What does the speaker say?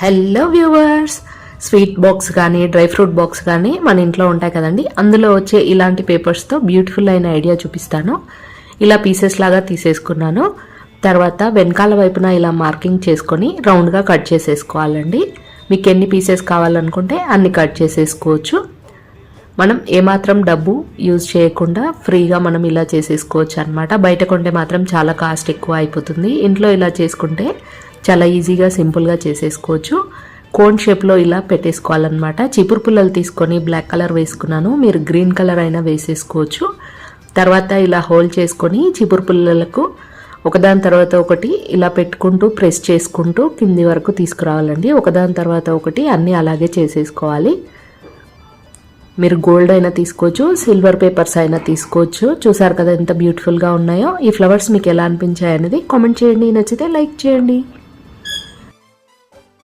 Hello viewers. Sweet box కానీ dry fruit box కానీ మన ఇంట్లో ఉంటాయి కదండి. అందులో వచ్చే ఇలాంటి పేపర్స్తో బ్యూటిఫుల్ అయిన ఐడియా చూపిస్తాను. ఇలా పీసెస్ లాగా తీసేసుకున్నాను. తర్వాత వెనకాల వైపున ఇలా మార్కింగ్ చేసుకొని రౌండ్గా కట్ చేసేసుకోవాలండి. మీకు ఎన్ని పీసెస్ కావాలనుకుంటే అన్ని కట్ చేసేసుకోవచ్చు. మనం ఏమాత్రం డబ్బు యూజ్ చేయకుండా ఫ్రీగా మనం ఇలా చేసేసుకోవచ్చు అనమాట బయట కొంటే మాత్రం చాలా కాస్ట్ ఎక్కువ అయిపోతుంది. ఇంట్లో ఇలా చేసుకుంటే చాలా ఈజీగా సింపుల్గా చేసేసుకోవచ్చు. కోన్ షేప్లో ఇలా పెట్టేసుకోవాలన్నమాట. చిపురు పుల్లలు తీసుకొని బ్లాక్ కలర్ వేసుకున్నాను. మీరు గ్రీన్ కలర్ అయినా వేసేసుకోవచ్చు. తర్వాత ఇలా హోల్డ్ చేసుకొని చిపురు పుల్లలకు ఒకదాని తర్వాత ఒకటి ఇలా పెట్టుకుంటూ ప్రెస్ చేసుకుంటూ కింది వరకు తీసుకురావాలండి. ఒకదాని తర్వాత ఒకటి అన్నీ అలాగే చేసేసుకోవాలి. మీరు గోల్డ్ అయినా తీసుకోవచ్చు సిల్వర్ పేపర్స్ అయినా తీసుకోవచ్చు. చూసారు కదా ఎంత బ్యూటిఫుల్గా ఉన్నాయో. ఈ ఫ్లవర్స్ మీకు ఎలా అనిపించాయనేది కామెంట్ చేయండి. నచ్చితే లైక్ చేయండి.